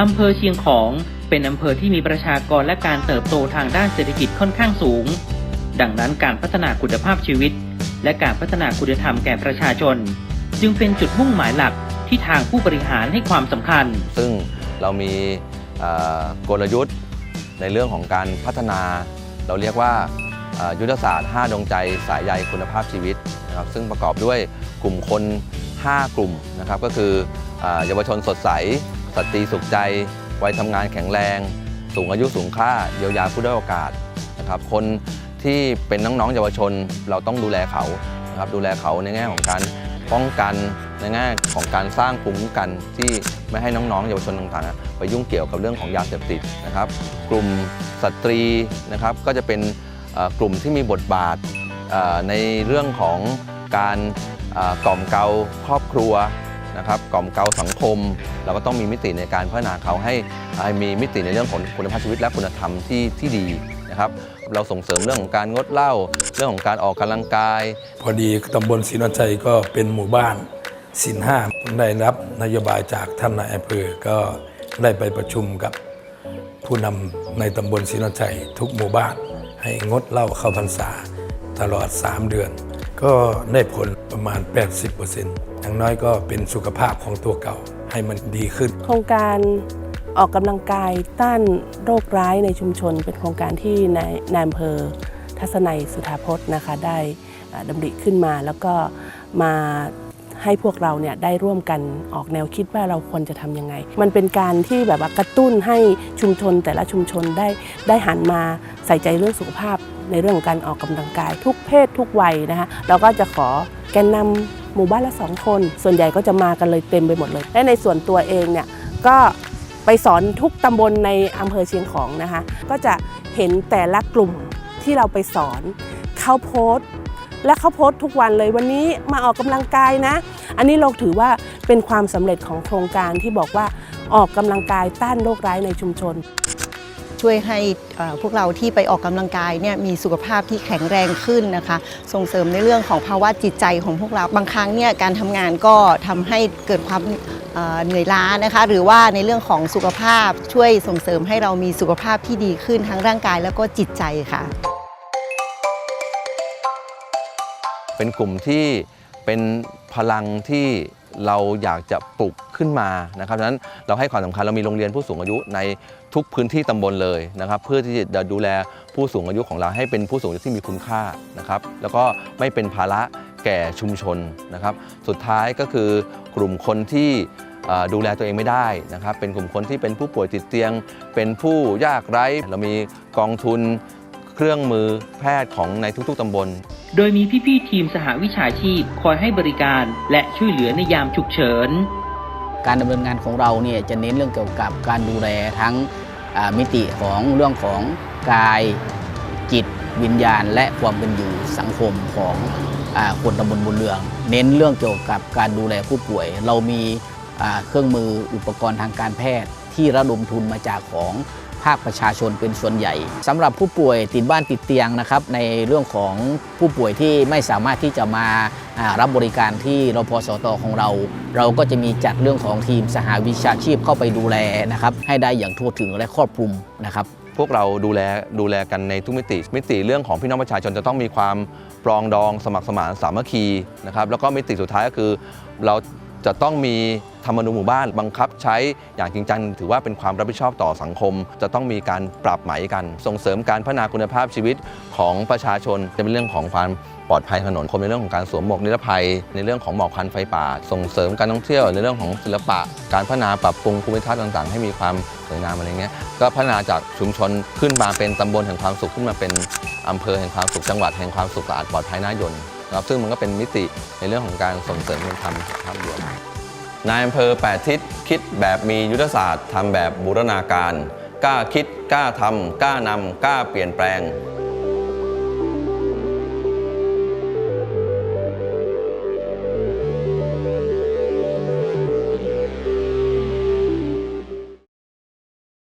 อำเภอเชียงของ เป็นอำเภอที่มีประชากรและการเติบโตทางด้านเศรษฐกิจค่อนข้างสูง ดังนั้นการพัฒนาคุณภาพชีวิต และการพัฒนาคุณธรรมแก่ประชาชน จึงเป็นจุดมุ่งหมายหลักที่ทางผู้บริหารให้ความสำคัญ ซึ่งเรามีกลยุทธ์ในเรื่องของการพัฒนา เราเรียกว่ายุทธศาสตร์ 5 ดวงใจสายใยคุณภาพชีวิตนะครับซึ่งประกอบด้วยกลุ่มคน 5 กลุ่มนะครับก็คือเยาวชนสดใส สตรีสุขใจ วัยทำงานแข็งแรง สูงอายุสูงค่าเยียวยาผู้ด้อยโอกาสนะครับคนที่เป็นน้องๆเยาวชนเราต้องดูแลเขานะครับดูแลเขาในแง่ของการป้องกันในแง่ของการสร้างภูมิคุ้มกันที่ไม่ให้น้องๆ เยาวชนต่างๆ ไปยุ่งเกี่ยวกับเรื่องของยาเสพติดนะครับ กลุ่มสตรีนะครับก็จะเป็นกลุ่มที่มีบทบาทในเรื่องของการกล่อมเกลาครอบครัว นะครับกล่อมเกลาสังคม เราก็ต้องมีมิติในการพัฒนาเขาให้ใหมีมิติในเรื่องของคุณภาพชีวิตและคุณธรรมที่ที่ดีนะครับ เราส่งเสริมเรื่องของการงดเหล้าเรื่องของการออกกำลังกาย พอดีตำบลศรีนวลชัยก็เป็นหมู่บ้านสินห้าได้รับนโยบายจากท่านนายอำเภอก็ได้ไปประชุมกับผู้นำในตำบลศรีนวลชัยทุกหมู่บ้าน ให้งดเหล้าเข้าพรรษาตลอด 3 เดือน ก็ได้ผลประมาณ 80%อย่างน้อยก็เป็นสุขภาพของตัวเก่าให้มันดีขึ้น โครงการออกกำลังกายต้านโรคร้ายในชุมชน เป็นโครงการที่นายนายอำเภอทัศนัยสุธาพจน์นะคะได้อ่าดำริขึ้นมาแล้วก็มา ให้พวกเราเนี่ยได้ร่วมกันออกแนวคิดว่าเราควรจะทำยังไง มันเป็นการที่แบบว่ากระตุ้นให้ชุมชนแต่ละชุมชนได้ได้หันมาใส่ใจเรื่องสุขภาพ ในเรื่องของการออกกำลังกาย ทุกเพศทุกวัยนะคะเราก็จะขอแกนนำหมู่บ้านละสองคน ส่วนใหญ่ก็จะมากันเลยเต็มไปหมดเลย และในส่วนตัวเองเนี่ยก็ไปสอนทุกตำบลในอำเภอเชียงของนะคะ ก็จะเห็นแต่ละกลุ่มที่เราไปสอนเขาโพสต์ และเขาโพสต์ทุกวันเลยวันนี้มาออกกำลังกายนะ อันนี้เราถือว่าเป็นความสำเร็จของโครงการที่บอกว่าออกกำลังกายต้านโรคร้ายในชุมชน ช่วยให้พวกเราที่ไปออกกำลังกายเนี่ยมีสุขภาพที่แข็งแรงขึ้นนะคะ ส่งเสริมในเรื่องของภาวะจิตใจของพวกเราบางครั้งเนี่ยการทำงานก็ทำให้เกิดความเหนื่อยล้านะคะ หรือว่าในเรื่องของสุขภาพช่วยส่งเสริมให้เรามีสุขภาพที่ดีขึ้นทั้งร่างกายแล้วก็จิตใจค่ะ เป็นกลุ่มที่เป็นพลังที่เราอยากจะปลุกขึ้นมานะครับฉะนั้นเราให้ความสำคัญเรามีโรงเรียนผู้สูงอายุในทุกพื้นที่ตำบลเลยนะครับ เพื่อที่จะดูแลผู้สูงอายุของเราให้เป็นผู้สูงอายุที่มีคุณค่านะครับ แล้วก็ไม่เป็นภาระแก่ชุมชนนะครับ สุดท้ายก็คือกลุ่มคนที่ดูแลตัวเองไม่ได้นะครับ เป็นกลุ่มคนที่เป็นผู้ป่วยติดเตียง เป็นผู้ยากไร้ เรามีกองทุนเครื่องมือแพทย์ของในทุก ๆตำบล โดยมีพี่ๆทีมสหวิชาชีพคอยให้บริการ และช่วยเหลือในยามฉุกเฉิน การดำเนินงานของเราเนี่ยจะเน้นเรื่องเกี่ยวกับการดูแลทั้งมิติของเรื่องของกายจิตวิญญาณ และความเป็นอยู่สังคมของอคนตำบลบุญเรือง เน้นเรื่องเกี่ยวกับการดูแลผู้ป่วย เรามีเครื่องมืออุปกรณ์ทางการแพทย์ที่ระดมทุนมาจากของ ภาคประชาชนเป็นส่วนใหญ่สำหรับผู้ป่วยติดบ้านติดเตียงนะครับในเรื่องของผู้ป่วยที่ไม่สามารถที่จะมาอ่ารับบริการที่รพสตของเรา เราก็จะมีจัดเรื่องของทีมสหวิชาชีพเข้าไปดูแลนะครับให้ได้อย่างทั่วถึงและครอบคลุมนะครับพวกเราดูแลดูแลกันในทุกมิติ มิติเรื่องของพี่น้องประชาชนจะต้องมีความปรองดองสมัครสมานสามัคคีนะครับแล้วก็มิติสุดท้ายก็คือ เราจะต้องมี ธรรมนูญหมู่บ้านบังคับใช้อย่างจริงจังถือว่าเป็นความรับผิดชอบต่อสังคม จะต้องมีการปรับไหมกัน ส่งเสริมการพัฒนาคุณภาพชีวิตของประชาชนจะเป็นเรื่องของความปลอดภัยถนนคนในเรื่องของการสวมหมวกนิรภัย ในเรื่องของหมอกควันไฟป่า ส่งเสริมการท่องเที่ยวในเรื่องของศิลปะ การพัฒนาปรับปรุงภูมิทัศน์ต่างๆ ให้มีความสวยงามอะไรเงี้ยก็พัฒนาจากชุมชนขึ้นมาเป็นตำบลแห่งความสุขขึ้นมาเป็นอำเภอแห่งความสุขจังหวัดแห่งความสุขสะอาดปลอดภัยน่ายนนะครับซึ่งมันก็เป็นมิติในเรื่องของการส่งเสริมคุณธรรมภาพรวม นายอำเภอแปดทิศคิดแบบมียุทธศาสตร์ทำแบบบูรณาการ กล้าคิด กล้าทำกล้านำกล้าเปลี่ยนแปลง